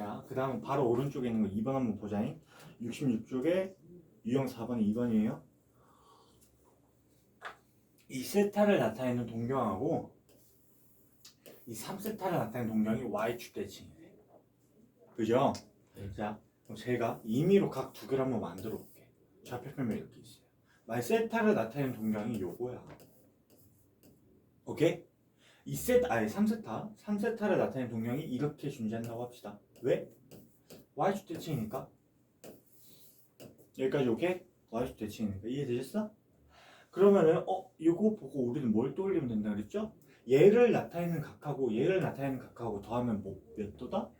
자, 그 다음 바로 오른쪽에 있는 거 2번 한번 보자잉. 66쪽에 유형 4번이 2번이에요. 이 세타를 나타내는 동경하고 이 3세타를 나타내는 동경이 y축 대칭이래. 그죠? 네. 자, 그럼 제가 임의로 각 두 개를 한번 만들어 볼게. 좌표표면 이렇게 있어요. 만약 세타를 나타내는 동경이 요거야. 오케이? 이 세타, 아니 3세타, 3세타를 나타내는 동경이 이렇게 존재한다고 합시다. 왜? y축 대칭이니까. 여기까지 오케이? y축 대칭이니까 이해되셨어? 그러면은 어 이거 보고 우리는 뭘 떠올리면 된다 그랬죠? 얘를 나타내는 각하고 얘를 나타내는 각하고 더하면 뭐, 몇 도다?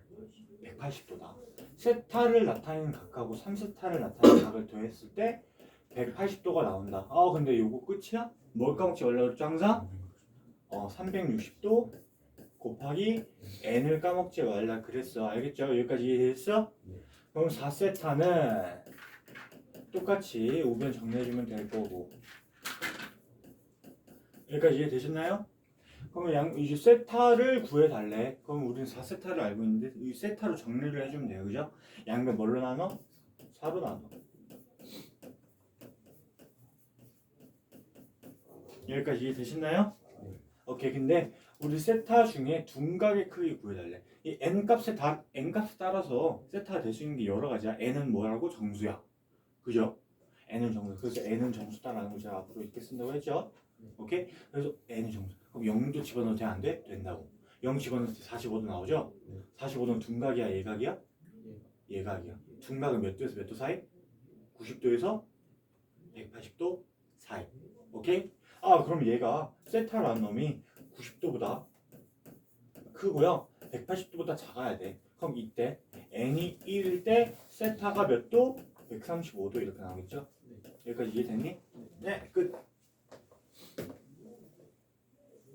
180도다. 세타를 나타내는 각하고 3세타를 나타내는 각을 더했을 때 180도가 나온다. 아 근데 요거 끝이야? 뭘 까먹지 말라 그랬죠 항상? 어 360도 곱하기 n을 까먹지 말라 그랬어. 알겠죠? 여기까지 이해됐어? 네. 그럼 4세타는 똑같이 우변 정리해주면 될 거고 여기까지 이해되셨나요? 그러면 양, 이제 세타를 구해달래. 그럼 우리는 4세타를 알고 있는데 이 세타로 정리를 해주면 돼요. 그죠? 양변 뭘로 나눠? 4로 나눠. 여기까지 이해되셨나요? 네. 오케이. 근데 우리 세타 중에 둔각의 크기 구해달래. 이 n 값에 다 n 값에 따라서 세타가 될 수 있는 게 여러 가지야. n은 뭐라고? 정수야. 그죠? n은 정수. 그래서 n은 정수다라는 거 제가 앞으로 이렇게 쓴다고 했죠. 오케이? 그래서 n은 정수. 그럼 0도 집어넣어도 돼? 안 돼? 된다고. 0 집어넣을 때 45도 나오죠? 네. 45도는 둔각이야, 예각이야? 예각이야. 둔각은 몇 도에서 몇 도 사이? 90도에서 180도 사이. 오케이? 아, 그럼 얘가 세타라는 놈이 90도보다 크고요. 180도보다 작아야 돼. 그럼 이때 n이 1일 때 세타가 몇 도? 135도 이렇게 나오겠죠? 여기까지 이해됐니? 네, 끝.